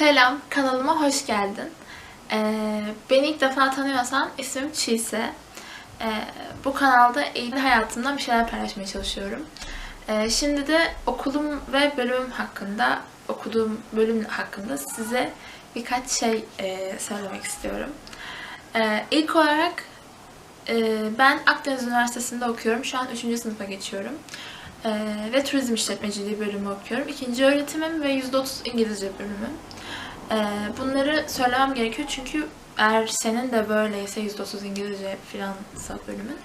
Selam, kanalıma hoş geldin. Ee, beni ilk defa tanıyorsan ismim Çiğse. Ee, bu kanalda eğitim hayatımdan bir şeyler paylaşmaya çalışıyorum. Ee, şimdi de okulum ve bölümüm hakkında, okuduğum bölüm hakkında size birkaç şey e, söylemek istiyorum. Ee, ilk olarak e, ben Akdeniz Üniversitesi'nde okuyorum. Şu an 3. sınıfa geçiyorum. Ee, ve turizm işletmeciliği bölümü okuyorum. İkinci öğretimim ve %30 İngilizce bölümüm. Ee, bunları söylemem gerekiyor çünkü eğer senin de böyleyse %30 İngilizce filansa bölümün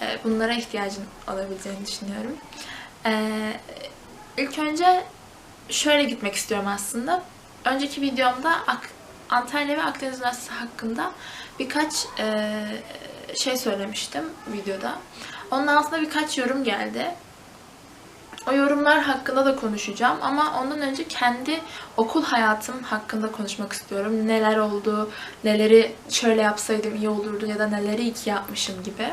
e, bunlara ihtiyacın olabileceğini düşünüyorum. Ee, ilk önce şöyle gitmek istiyorum aslında. Önceki videomda Antalya ve Akdeniz Üniversitesi hakkında birkaç e, şey söylemiştim videoda. Onun altında birkaç yorum geldi. O yorumlar hakkında da konuşacağım ama ondan önce kendi okul hayatım hakkında konuşmak istiyorum. Neler oldu, neleri şöyle yapsaydım iyi olurdu ya da neleri iyi ki yapmışım gibi.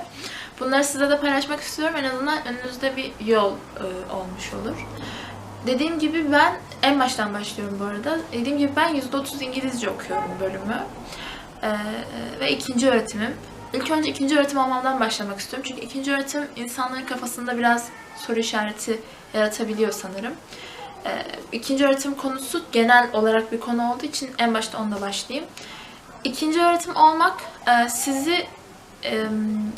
Bunları size de paylaşmak istiyorum. En azından önünüzde bir yol e, olmuş olur. Dediğim gibi ben en baştan başlıyorum bu arada. Dediğim gibi ben %30 İngilizce okuyorum bölümü. Ee, ve ikinci öğretimim. İlk önce ikinci öğretim olmamdan başlamak istiyorum. Çünkü ikinci öğretim insanların kafasında biraz soru işareti yaratabiliyor sanırım. Ee, ikinci öğretim konusu genel olarak bir konu olduğu için en başta onunla başlayayım. İkinci öğretim olmak e, sizi e,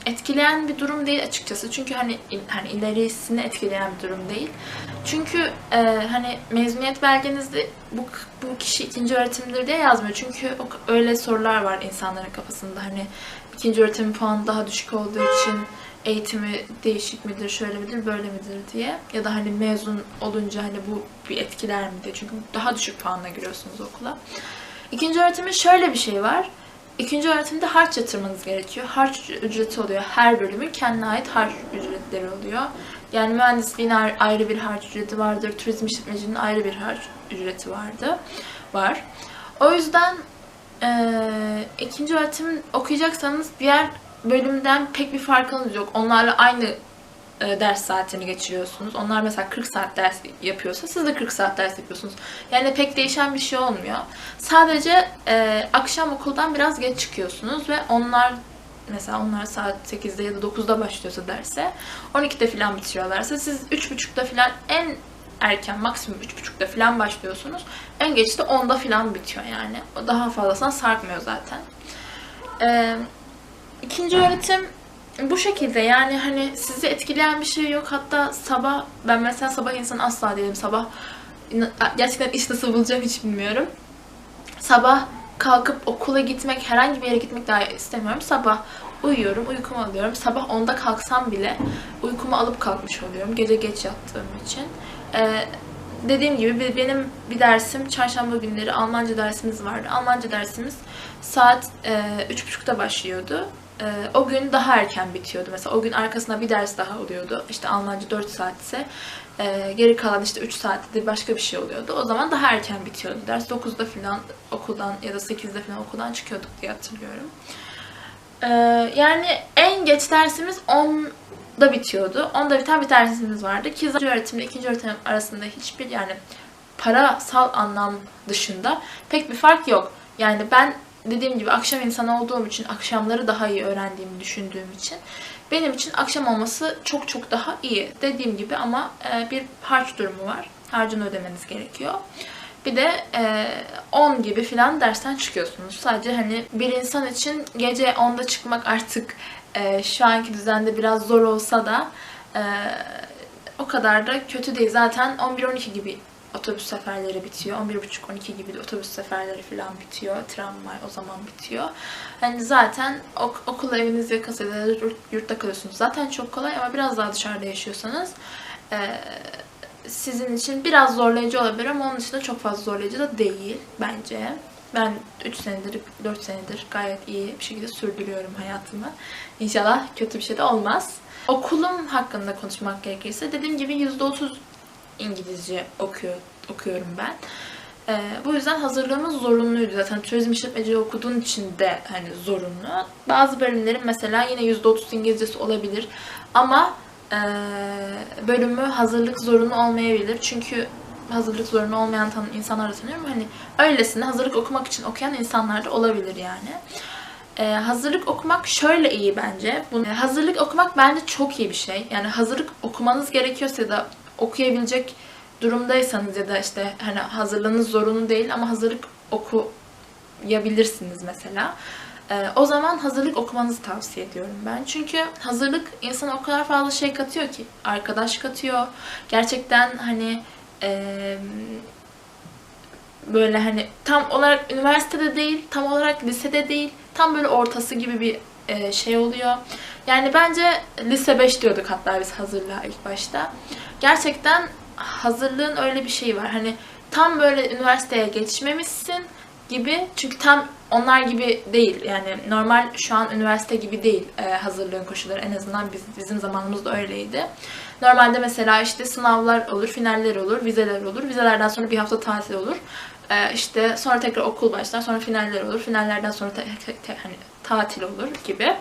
etkileyen bir durum değil açıkçası. Çünkü hani hani ilerisini etkileyen bir durum değil. Çünkü e, hani mezuniyet belgenizde bu bu kişi ikinci öğretimdir diye yazmıyor. Çünkü öyle sorular var insanların kafasında. Hani ikinci öğretim puanı daha düşük olduğu için eğitimi değişik midir, şöyle midir, böyle midir diye. Ya da hani mezun olunca hani bu bir etkiler mi diye. Çünkü daha düşük puanla giriyorsunuz okula. İkinci öğretimin şöyle bir şey var. İkinci öğretimde harç yatırmanız gerekiyor. Harç ücreti oluyor. Her bölümün kendine ait harç ücretleri oluyor. Yani mühendisliğin ayrı- bir harç ücreti vardır. Turizm işletmeciliğinin ayrı bir harç ücreti vardı. Var. O yüzden eee ikinci öğretim okuyacaksanız diğer bölümden pek bir farkınız yok. Onlarla aynı e, ders saatini geçiriyorsunuz. Onlar mesela 40 saat ders yapıyorsa siz de 40 saat ders yapıyorsunuz. Yani pek değişen bir şey olmuyor. Sadece e, akşam okuldan biraz geç çıkıyorsunuz ve onlar mesela onlar saat 8'de ya da 9'da başlıyorsa derse 12'de falan bitiriyorlarsa siz 3.30'da falan en erken maksimum 3.30'da falan başlıyorsunuz. En geç de 10'da falan bitiyor yani. O Daha fazlasına sarkmıyor zaten. Eee İkinci öğretim bu şekilde yani hani sizi etkileyen bir şey yok. Hatta sabah ben mesela sabah insanı asla değilim. Sabah gerçekten iş nasıl bulacağım hiç bilmiyorum. Sabah kalkıp okula gitmek, herhangi bir yere gitmek daha istemiyorum. Sabah uyuyorum, uykumu alıyorum. Sabah 10'da kalksam bile uykumu alıp kalkmış oluyorum. Gece geç yattığım için. Ee, dediğim gibi benim bir dersim çarşamba günleri Almanca dersimiz vardı. Almanca dersimiz saat e, 3.30'da başlıyordu. E, o gün daha erken bitiyordu. Mesela o gün arkasına bir ders daha oluyordu. İşte Almanca 4 saat ise e, geri kalan işte 3 saatte de başka bir şey oluyordu. O zaman daha erken bitiyordu ders. 9'da falan okuldan ya da 8'de falan okuldan çıkıyorduk diye hatırlıyorum. E, yani en geç dersimiz 10'da bitiyordu. 10'da biten bir dersimiz vardı. Ki zaten öğretimle ikinci öğretim arasında hiçbir yani parasal anlam dışında pek bir fark yok. Yani ben dediğim gibi akşam insanı olduğum için, akşamları daha iyi öğrendiğimi düşündüğüm için benim için akşam olması çok çok daha iyi. Dediğim gibi ama e, bir harç durumu var. Harcını ödemeniz gerekiyor. Bir de e, 10 gibi filan dersten çıkıyorsunuz. Sadece hani bir insan için gece 10'da çıkmak artık e, şu anki düzende biraz zor olsa da e, o kadar da kötü değil. Zaten 11-12 gibi otobüs seferleri bitiyor. 11.30-12 gibi de otobüs seferleri falan bitiyor. Tramvay o zaman bitiyor. Hani zaten ok- okul eviniz yakınsa yurtta kalıyorsunuz. Zaten çok kolay ama biraz daha dışarıda yaşıyorsanız e, sizin için biraz zorlayıcı olabilir ama onun dışında çok fazla zorlayıcı da değil bence. Ben 3 senedir, 4 senedir gayet iyi bir şekilde sürdürüyorum hayatımı. İnşallah kötü bir şey de olmaz. Okulum hakkında konuşmak gerekirse dediğim gibi %30 İngilizce okuyor, okuyorum ben. Ee, bu yüzden hazırlığımız zorunluydu. Zaten turizm işletmeciliği okuduğun için de hani zorunlu. Bazı bölümlerin mesela yine %30 İngilizcesi olabilir. Ama e, bölümü hazırlık zorunlu olmayabilir. Çünkü hazırlık zorunlu olmayan tan insanlar da tanıyorum. Hani öylesine hazırlık okumak için okuyan insanlar da olabilir yani. Ee, hazırlık okumak şöyle iyi bence. Bu, e, hazırlık okumak bence çok iyi bir şey. Yani hazırlık okumanız gerekiyorsa da okuyabilecek durumdaysanız ya da işte hani hazırlığınız zorunlu değil ama hazırlık okuyabilirsiniz mesela. Ee, o zaman hazırlık okumanızı tavsiye ediyorum ben. Çünkü hazırlık insana o kadar fazla şey katıyor ki. Arkadaş katıyor. Gerçekten hani eee, böyle hani tam olarak üniversitede değil, tam olarak lisede değil, tam böyle ortası gibi bir e, şey oluyor. Yani bence lise 5 diyorduk hatta biz hazırlığa ilk başta. Gerçekten hazırlığın öyle bir şeyi var. Hani tam böyle üniversiteye geçmemişsin gibi. Çünkü tam onlar gibi değil. Yani normal şu an üniversite gibi değil e, hazırlığın koşulları. En azından biz, bizim zamanımızda öyleydi. Normalde mesela işte sınavlar olur, finaller olur, vizeler olur. Vizelerden sonra bir hafta tatil olur. E, işte sonra tekrar okul başlar, sonra finaller olur. Finallerden sonra te- te- te- hani tatil olur gibi.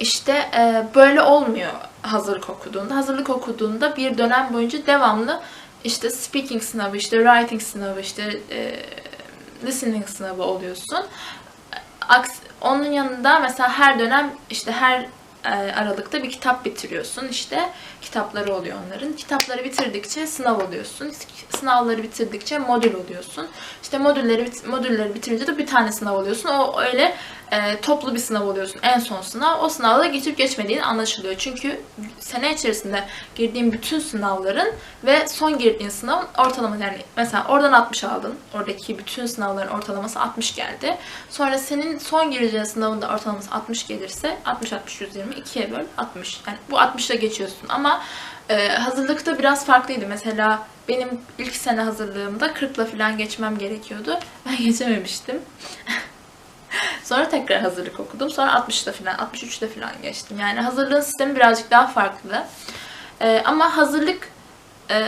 İşte e, böyle olmuyor hazırlık okuduğunda. Hazırlık okuduğunda bir dönem boyunca devamlı işte speaking sınavı, işte writing sınavı, işte e, listening sınavı oluyorsun. Aks, onun yanında mesela her dönem işte her aralıkta bir kitap bitiriyorsun. İşte kitapları oluyor onların. Kitapları bitirdikçe sınav oluyorsun. Sınavları bitirdikçe modül oluyorsun. İşte modülleri modülleri bitirince de bir tane sınav oluyorsun. O öyle e, toplu bir sınav oluyorsun. En son sınav. O sınavda geçip geçmediğin anlaşılıyor. Çünkü sene içerisinde girdiğin bütün sınavların ve son girdiğin sınavın ortalama yani mesela oradan 60 aldın. Oradaki bütün sınavların ortalaması 60 geldi. Sonra senin son gireceğin sınavın da ortalaması 60 gelirse 60 60 120 ikiye böl 60. Yani bu 60'la geçiyorsun ama e, hazırlıkta biraz farklıydı. Mesela benim ilk sene hazırlığımda 40'la falan geçmem gerekiyordu. Ben geçememiştim. Sonra tekrar hazırlık okudum. Sonra 60'da falan, 63'te falan geçtim. Yani hazırlığın sistemi birazcık daha farklı. Ee, ama hazırlık e,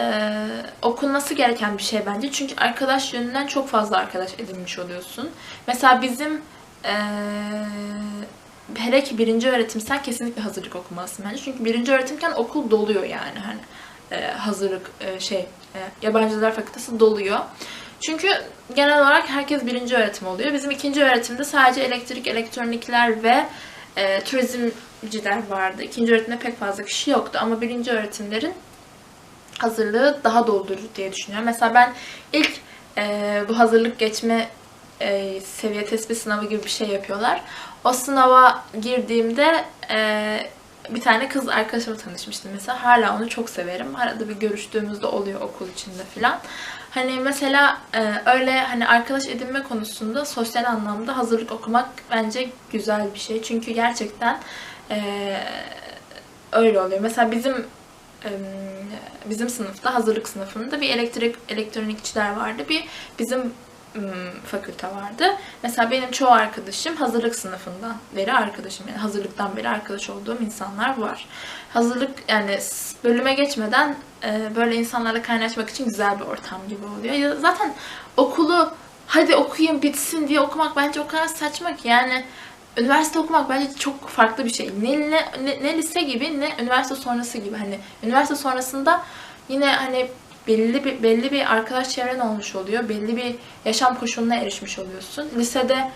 okunması gereken bir şey bence. Çünkü arkadaş yönünden çok fazla arkadaş edinmiş oluyorsun. Mesela bizim e, hele ki birinci öğretimsen kesinlikle hazırlık okumalısın bence. Çünkü birinci öğretimken okul doluyor yani. Hani e, hazırlık e, şey e, yabancılar fakültesi doluyor. Çünkü genel olarak herkes birinci öğretim oluyor. Bizim ikinci öğretimde sadece elektrik, elektronikler ve e, turizmciler vardı. İkinci öğretimde pek fazla kişi yoktu ama birinci öğretimlerin hazırlığı daha doldurucu diye düşünüyorum. Mesela ben ilk e, bu hazırlık geçme e, seviye tespit sınavı gibi bir şey yapıyorlar. O sınava girdiğimde e, bir tane kız arkadaşımla tanışmıştım mesela. Hala onu çok severim. Arada bir görüştüğümüzde oluyor okul içinde falan. Hani mesela e, öyle hani arkadaş edinme konusunda sosyal anlamda hazırlık okumak bence güzel bir şey. Çünkü gerçekten e, öyle oluyor. Mesela bizim e, bizim sınıfta hazırlık sınıfında bir elektrik elektronikçiler vardı. Bir bizim fakülte vardı. Mesela benim çoğu arkadaşım hazırlık sınıfından beri arkadaşım. Yani hazırlıktan beri arkadaş olduğum insanlar var. Hazırlık yani bölüme geçmeden e, böyle insanlarla kaynaşmak için güzel bir ortam gibi oluyor. Zaten okulu hadi okuyayım bitsin diye okumak bence o kadar saçma ki yani üniversite okumak bence çok farklı bir şey. Ne, ne, ne lise gibi ne üniversite sonrası gibi. Hani üniversite sonrasında yine hani belli bir belli bir arkadaş çevren olmuş oluyor. Belli bir yaşam koşuluna erişmiş oluyorsun. Lisede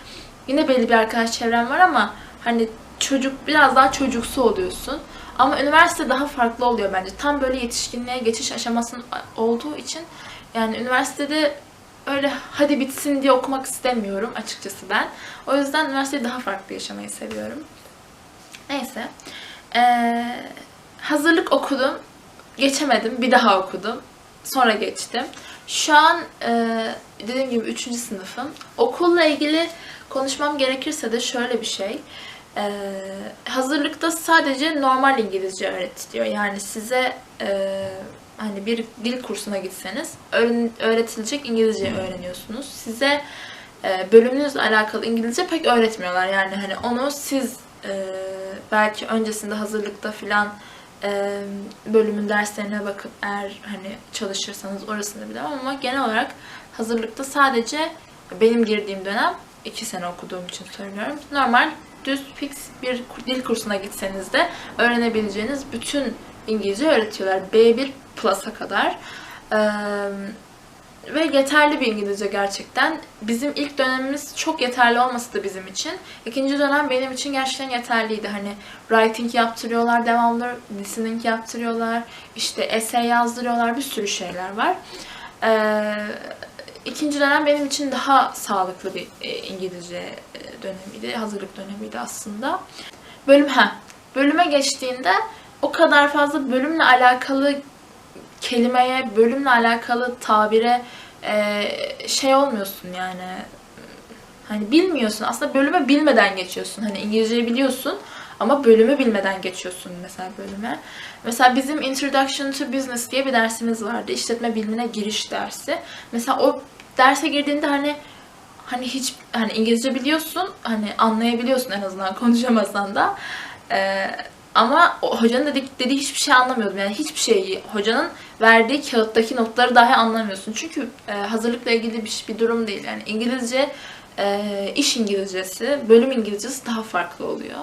yine belli bir arkadaş çevren var ama hani çocuk biraz daha çocuksu oluyorsun. Ama üniversite daha farklı oluyor bence. Tam böyle yetişkinliğe geçiş aşamasının olduğu için yani üniversitede öyle hadi bitsin diye okumak istemiyorum açıkçası ben. O yüzden üniversiteyi daha farklı yaşamayı seviyorum. Neyse. Ee, hazırlık okudum. Geçemedim. Bir daha okudum. Sonra geçtim. Şu an e, dediğim gibi 3. sınıfım. Okulla ilgili konuşmam gerekirse de şöyle bir şey. E, hazırlıkta sadece normal İngilizce öğretiliyor. Yani size e, hani bir dil kursuna gitseniz öğretilecek İngilizce öğreniyorsunuz. Size e, bölümünüzle alakalı İngilizce pek öğretmiyorlar. Yani hani onu siz e, belki öncesinde hazırlıkta filan bölümün derslerine bakıp eğer hani çalışırsanız orasını bilemem ama genel olarak hazırlıkta sadece benim girdiğim dönem iki sene okuduğum için söylüyorum. Normal düz fix bir dil kursuna gitseniz de öğrenebileceğiniz bütün İngilizce öğretiyorlar. B1 Plus'a kadar. Ee, ve yeterli bir İngilizce gerçekten. Bizim ilk dönemimiz çok yeterli olması da bizim için. İkinci dönem benim için gerçekten yeterliydi. Hani writing yaptırıyorlar devamlı, listening yaptırıyorlar, işte essay yazdırıyorlar, bir sürü şeyler var. Ee, ikinci dönem benim için daha sağlıklı bir e, İngilizce e, dönemiydi, hazırlık dönemiydi aslında. Bölüm ha, bölüme geçtiğinde o kadar fazla bölümle alakalı kelimeye, bölümle alakalı tabire e, şey olmuyorsun yani. Hani bilmiyorsun. Aslında bölümü bilmeden geçiyorsun. Hani İngilizceyi biliyorsun ama bölümü bilmeden geçiyorsun mesela bölüme. Mesela bizim Introduction to Business diye bir dersimiz vardı. İşletme bilimine giriş dersi. Mesela o derse girdiğinde hani hani hiç hani İngilizce biliyorsun, hani anlayabiliyorsun en azından konuşamasan da. Ee, ama hocanın dedik, dediği hiçbir şey anlamıyordum. Yani hiçbir şeyi, hocanın verdiği kağıttaki notları dahi anlamıyorsun. Çünkü e, hazırlıkla ilgili bir, bir durum değil. Yani İngilizce, e, iş İngilizcesi, bölüm İngilizcesi daha farklı oluyor.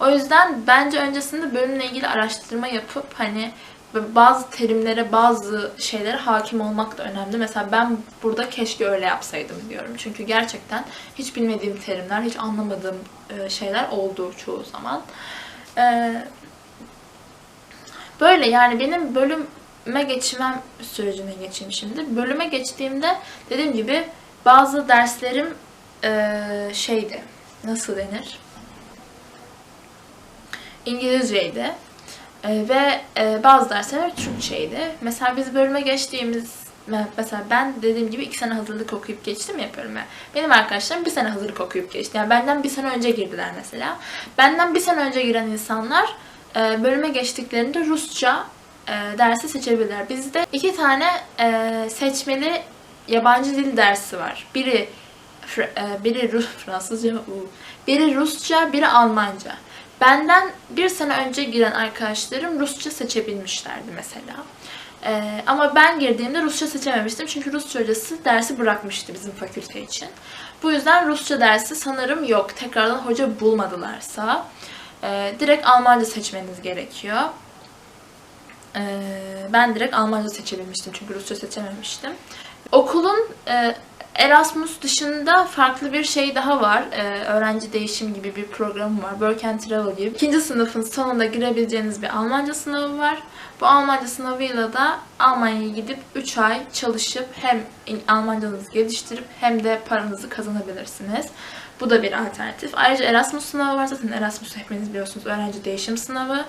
O yüzden bence öncesinde bölümle ilgili araştırma yapıp hani bazı terimlere, bazı şeylere hakim olmak da önemli. Mesela ben burada keşke öyle yapsaydım diyorum. Çünkü gerçekten hiç bilmediğim terimler, hiç anlamadığım e, şeyler oldu çoğu zaman. Ee, böyle yani benim bölüme geçmem sürecine geçeyim şimdi. Bölüme geçtiğimde dediğim gibi bazı derslerim e, şeydi. Nasıl denir? İngilizceydi. E, ve e, bazı dersler Türkçeydi. Mesela biz bölüme geçtiğimiz mesela ben dediğim gibi iki sene hazırlık okuyup geçtim ya bölüme. Benim arkadaşlarım bir sene hazırlık okuyup geçti. Yani benden bir sene önce girdiler mesela. Benden bir sene önce giren insanlar e, bölüme geçtiklerinde Rusça e, dersi seçebilirler. Bizde iki tane e, seçmeli yabancı dil dersi var. Biri biri Rus, Fransızca, biri Rusça, biri Almanca. Benden bir sene önce giren arkadaşlarım Rusça seçebilmişlerdi mesela. Ee, ama ben girdiğimde Rusça seçememiştim çünkü Rusça hocası dersi bırakmıştı bizim fakülte için. Bu yüzden Rusça dersi sanırım yok. Tekrardan hoca bulmadılarsa e, direkt Almanca seçmeniz gerekiyor. E, ben direkt Almanca seçebilmiştim çünkü Rusça seçememiştim. Okulun e, Erasmus dışında farklı bir şey daha var. Ee, öğrenci değişim gibi bir programı var. Work and Travel gibi. İkinci sınıfın sonunda girebileceğiniz bir Almanca sınavı var. Bu Almanca sınavıyla da Almanya'ya gidip 3 ay çalışıp hem Almancanızı geliştirip hem de paranızı kazanabilirsiniz. Bu da bir alternatif. Ayrıca Erasmus sınavı var. Zaten Erasmus hepiniz biliyorsunuz öğrenci değişim sınavı.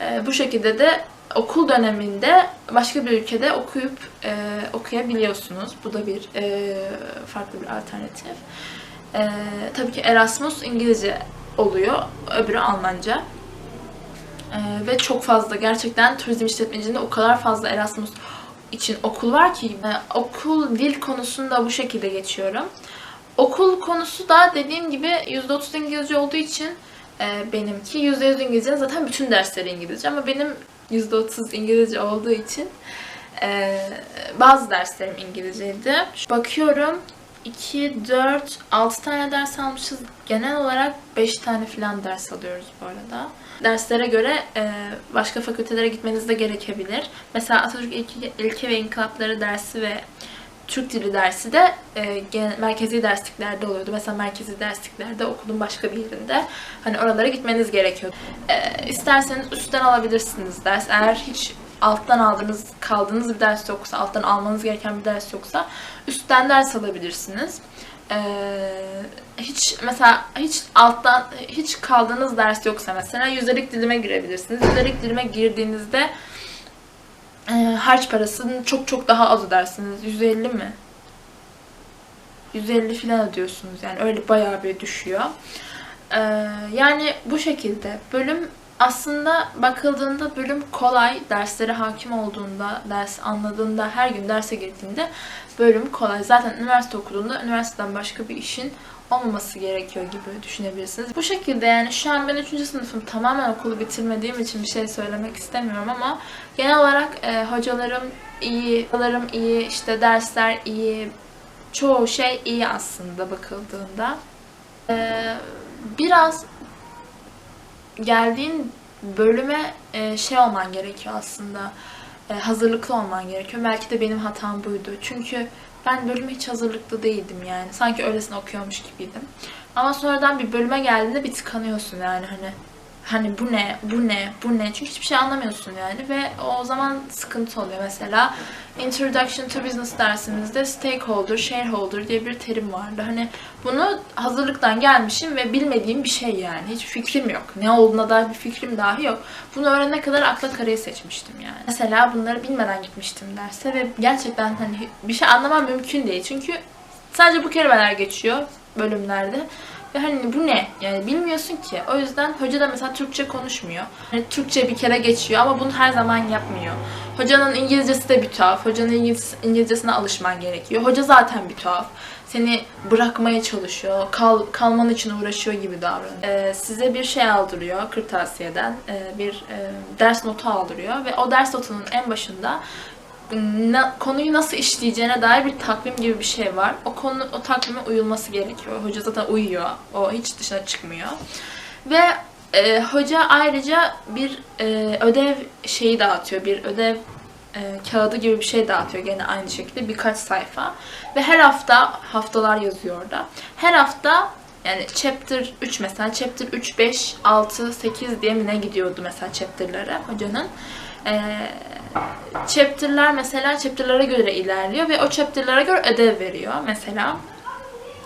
Ee, bu şekilde de okul döneminde başka bir ülkede okuyup e, okuyabiliyorsunuz. Bu da bir e, farklı bir alternatif. E, tabii ki Erasmus İngilizce oluyor, öbürü Almanca. E, ve çok fazla gerçekten turizm işletmeciliğinde o kadar fazla Erasmus için okul var ki e, okul dil konusunda bu şekilde geçiyorum. Okul konusu da dediğim gibi %30 İngilizce olduğu için e, benimki %100 İngilizce. Zaten bütün dersleri İngilizce ama benim %30 İngilizce olduğu için e, bazı derslerim İngilizceydi. Bakıyorum 2, 4, 6 tane ders almışız. Genel olarak 5 tane falan ders alıyoruz bu arada. Derslere göre e, başka fakültelere gitmeniz de gerekebilir. Mesela Atatürk İlke, İlke ve İnkılapları dersi ve Türk dili dersi de e, genel, merkezi dersliklerde oluyordu. Mesela merkezi dersliklerde okulun başka bir yerinde. Hani oralara gitmeniz gerekiyor. E, isterseniz üstten alabilirsiniz ders. Eğer hiç alttan aldığınız, kaldığınız bir ders yoksa, alttan almanız gereken bir ders yoksa üstten ders alabilirsiniz. Ee, hiç mesela hiç alttan hiç kaldığınız ders yoksa mesela yüzdelik dilime girebilirsiniz. Yüzdelik dilime girdiğinizde e, harç parasını çok çok daha az ödersiniz. 150 mi? 150 falan ödüyorsunuz. Yani öyle bayağı bir düşüyor. E, yani bu şekilde bölüm aslında bakıldığında bölüm kolay. Derslere hakim olduğunda, ders anladığında, her gün derse girdiğinde bölüm kolay. Zaten üniversite okuduğunda üniversiteden başka bir işin olmaması gerekiyor gibi düşünebilirsiniz. Bu şekilde yani şu an ben 3. sınıfım tamamen okulu bitirmediğim için bir şey söylemek istemiyorum ama genel olarak e, hocalarım iyi, hocalarım iyi, işte dersler iyi, çoğu şey iyi aslında bakıldığında. E, biraz geldiğin bölüme e, şey olman gerekiyor aslında. e, hazırlıklı olman gerekiyor. Belki de benim hatam buydu. Çünkü ben bölüme hiç hazırlıklı değildim yani. Sanki öylesine okuyormuş gibiydim. Ama sonradan bir bölüme geldiğinde bir tıkanıyorsun yani hani hani bu ne, bu ne, bu ne? Çünkü hiçbir şey anlamıyorsun yani ve o zaman sıkıntı oluyor. Mesela Introduction to Business dersimizde stakeholder, shareholder diye bir terim vardı. Hani bunu hazırlıktan gelmişim ve bilmediğim bir şey yani. Hiç fikrim yok. Ne olduğuna dair bir fikrim dahi yok. Bunu öğrenene kadar akla karayı seçmiştim yani. Mesela bunları bilmeden gitmiştim derse ve gerçekten hani bir şey anlamam mümkün değil. Çünkü sadece bu kelimeler geçiyor bölümlerde. Ve hani bu ne? Yani bilmiyorsun ki. O yüzden hoca da mesela Türkçe konuşmuyor. Hani Türkçe bir kere geçiyor ama bunu her zaman yapmıyor. Hocanın İngilizcesi de bir tuhaf. Hocanın İngiliz, İngilizcesine alışman gerekiyor. Hoca zaten bir tuhaf. Seni bırakmaya çalışıyor. Kal, kalman için uğraşıyor gibi davranıyor. Ee, size bir şey aldırıyor kırtasiyeden. Ee, bir e, ders notu aldırıyor. Ve o ders notunun en başında na- konuyu nasıl işleyeceğine dair bir takvim gibi bir şey var. O konu o takvime uyulması gerekiyor. Hoca zaten uyuyor. O hiç dışına çıkmıyor. Ve e, hoca ayrıca bir e, ödev şeyi dağıtıyor. Bir ödev e, kağıdı gibi bir şey dağıtıyor gene aynı şekilde birkaç sayfa. Ve her hafta haftalar yazıyor orada. Her hafta yani chapter 3 mesela chapter 3, 5, 6, 8 diye mi ne gidiyordu mesela chapter'lara hocanın. Ee, chapter'lar mesela chapter'lara göre ilerliyor ve o chapter'lara göre ödev veriyor mesela.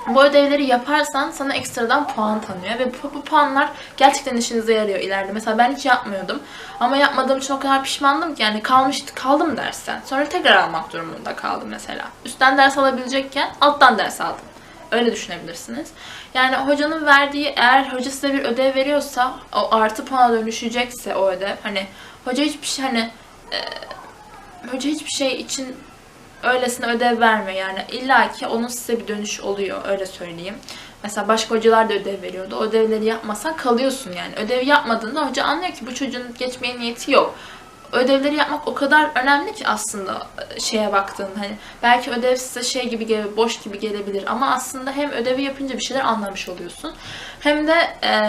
Bu ödevleri yaparsan sana ekstradan puan tanıyor ve bu, bu puanlar gerçekten işinize yarıyor ileride. Mesela ben hiç yapmıyordum ama yapmadığım için o kadar pişmandım ki yani kalmış kaldım dersten. Sonra tekrar almak durumunda kaldım mesela. Üstten ders alabilecekken alttan ders aldım. Öyle düşünebilirsiniz. Yani hocanın verdiği eğer hoca size bir ödev veriyorsa o artı puana dönüşecekse o ödev hani hoca hiçbir şey hani hoca hiçbir şey için öylesine ödev vermiyor yani. İlla ki onun size bir dönüş oluyor öyle söyleyeyim. Mesela başka hocalar da ödev veriyordu. O ödevleri yapmasan kalıyorsun yani. Ödev yapmadığında hoca anlıyor ki bu çocuğun geçmeye niyeti yok. Ödevleri yapmak o kadar önemli ki aslında e, şeye baktığında hani belki ödev size şey gibi gele, boş gibi gelebilir ama aslında hem ödevi yapınca bir şeyler anlamış oluyorsun hem de e,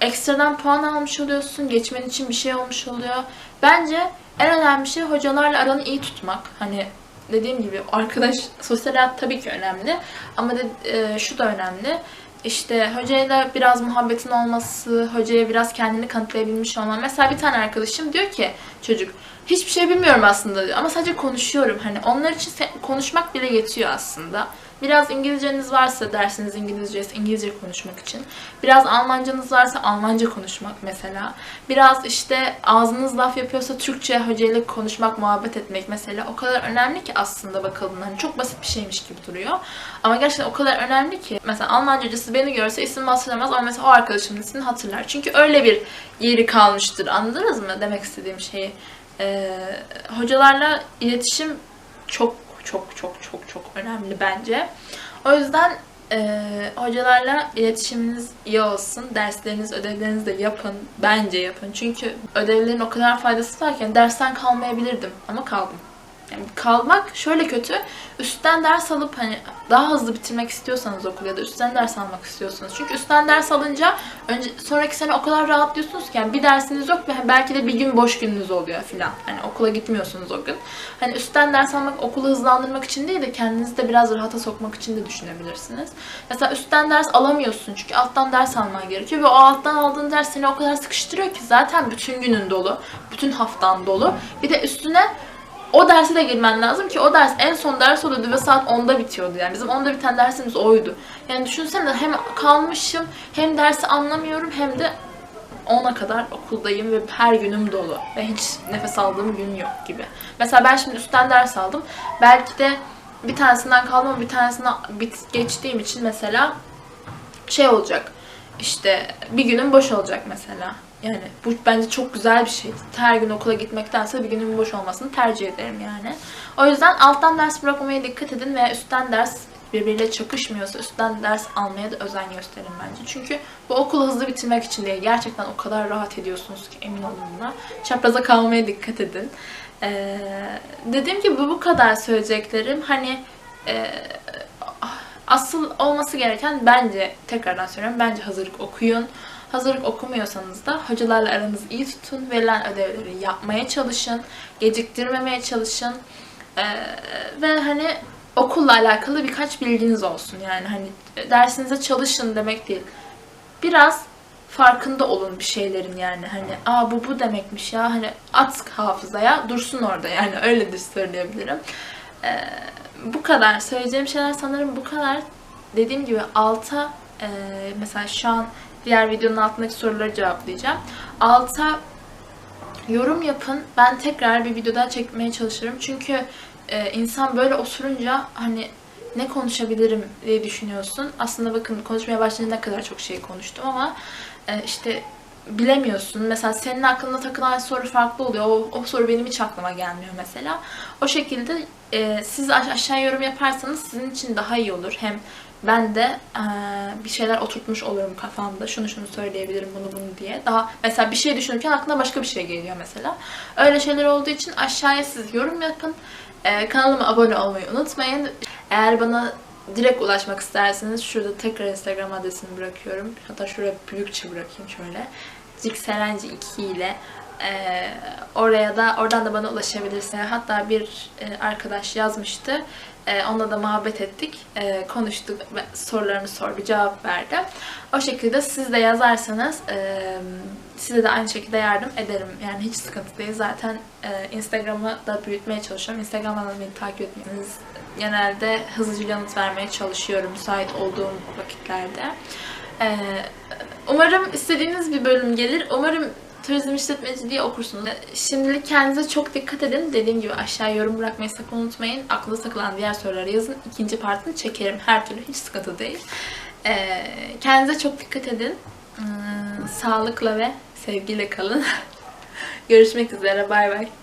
ekstradan puan almış oluyorsun, geçmen için bir şey olmuş oluyor. Bence en önemli şey hocalarla aranı iyi tutmak. Hani dediğim gibi arkadaş sosyal hayat tabii ki önemli ama de, e, şu da önemli. İşte hocayla biraz muhabbetin olması, hocaya biraz kendini kanıtlayabilmiş olman. Mesela bir tane arkadaşım diyor ki çocuk hiçbir şey bilmiyorum aslında diyor ama sadece konuşuyorum. Hani onlar için konuşmak bile yetiyor aslında. Biraz İngilizceniz varsa dersiniz İngilizce İngilizce konuşmak için. Biraz Almancanız varsa Almanca konuşmak mesela. Biraz işte ağzınız laf yapıyorsa Türkçe hocayla konuşmak, muhabbet etmek mesela. O kadar önemli ki aslında bakıldığında. Hani çok basit bir şeymiş gibi duruyor. Ama gerçekten o kadar önemli ki. Mesela Almanca hocası beni görse ismimi hatırlamaz ama mesela o arkadaşımın ismini hatırlar. Çünkü öyle bir yeri kalmıştır. Anladınız mı demek istediğim şeyi? Ee, hocalarla iletişim çok çok çok çok çok önemli bence. O yüzden e, hocalarla iletişiminiz iyi olsun. Dersleriniz, ödevlerinizi de yapın. Bence yapın. Çünkü ödevlerin o kadar faydası varken dersten kalmayabilirdim ama kaldım. Yani kalmak şöyle kötü. Üstten ders alıp hani daha hızlı bitirmek istiyorsanız okulu ya da üstten ders almak istiyorsanız. Çünkü üstten ders alınca önce sonraki sene o kadar rahatlıyorsunuz ki yani bir dersiniz yok ve belki de bir gün boş gününüz oluyor filan. Hani okula gitmiyorsunuz o gün. Hani üstten ders almak okulu hızlandırmak için değil de kendinizi de biraz rahata sokmak için de düşünebilirsiniz. Mesela üstten ders alamıyorsun çünkü alttan ders alman gerekiyor ve o alttan aldığın ders seni o kadar sıkıştırıyor ki zaten bütün günün dolu, bütün haftan dolu. Bir de üstüne o derse de girmen lazım ki o ders en son ders oluyordu ve saat 10'da bitiyordu. Yani bizim 10'da biten dersimiz oydu. Yani düşünsene hem kalmışım hem dersi anlamıyorum hem de 10'a kadar okuldayım ve her günüm dolu. Ve hiç nefes aldığım gün yok gibi. Mesela ben şimdi üstten ders aldım. Belki de bir tanesinden kaldım ama bir tanesine bit geçtiğim için mesela şey olacak. İşte bir günüm boş olacak mesela. Yani bu bence çok güzel bir şey. Her gün okula gitmektense bir günün boş olmasını tercih ederim yani. O yüzden alttan ders bırakmamaya dikkat edin veya üstten ders birbiriyle çakışmıyorsa üstten ders almaya da özen gösterin bence. Çünkü bu okulu hızlı bitirmek için değil. Gerçekten o kadar rahat ediyorsunuz ki emin olun buna. Çapraza kalmaya dikkat edin. Ee, dediğim gibi bu kadar söyleyeceklerim. Hani e, asıl olması gereken bence tekrardan söylüyorum bence hazırlık okuyun. Hazırlık okumuyorsanız da hocalarla aranızı iyi tutun. Verilen ödevleri yapmaya çalışın. Geciktirmemeye çalışın. Ee, ve hani okulla alakalı birkaç bilginiz olsun. Yani hani dersinize çalışın demek değil. Biraz farkında olun bir şeylerin yani. Hani aa bu bu demekmiş ya. Hani at hafızaya dursun orada yani öyle de söyleyebilirim. Ee, bu kadar. Söyleyeceğim şeyler sanırım bu kadar. Dediğim gibi alta e, mesela şu an diğer videonun altındaki soruları cevaplayacağım. Alta yorum yapın. Ben tekrar bir video daha çekmeye çalışırım. Çünkü e, insan böyle oturunca hani ne konuşabilirim diye düşünüyorsun. Aslında bakın konuşmaya başlayınca ne kadar çok şey konuştum ama e, işte bilemiyorsun. Mesela senin aklına takılan soru farklı oluyor. O, o soru benim hiç aklıma gelmiyor mesela. O şekilde e, siz aş- aşağı yorum yaparsanız sizin için daha iyi olur. Hem ben de e, bir şeyler oturtmuş olurum kafamda. Şunu şunu söyleyebilirim bunu bunu diye. Daha mesela bir şey düşünürken aklına başka bir şey geliyor mesela. Öyle şeyler olduğu için aşağıya siz yorum yapın. E, kanalıma abone olmayı unutmayın. Eğer bana direkt ulaşmak isterseniz şurada tekrar Instagram adresini bırakıyorum. Hatta şuraya büyükçe bırakayım şöyle. Cikserenci 2 ile e, oraya da oradan da bana ulaşabilirsiniz. Hatta bir e, arkadaş yazmıştı. E, onunla da muhabbet ettik. E, konuştuk. Sorularını sordu. Cevap verdi. O şekilde siz de yazarsanız e, size de aynı şekilde yardım ederim. Yani hiç sıkıntı değil. Zaten e, Instagram'ı da büyütmeye çalışıyorum. Instagram'dan da beni takip etmeniz genelde hızlıca yanıt vermeye çalışıyorum müsait olduğum vakitlerde. Ee, umarım istediğiniz bir bölüm gelir. Umarım turizm işletmeciliği okursunuz. Şimdilik kendinize çok dikkat edin. Dediğim gibi aşağı yorum bırakmayı sakın unutmayın. Aklınıza takılan diğer soruları yazın. İkinci partını çekerim. Her türlü hiç sıkıntı değil. Ee, kendinize çok dikkat edin. Hmm, sağlıkla ve sevgiyle kalın. Görüşmek üzere. Bay bay.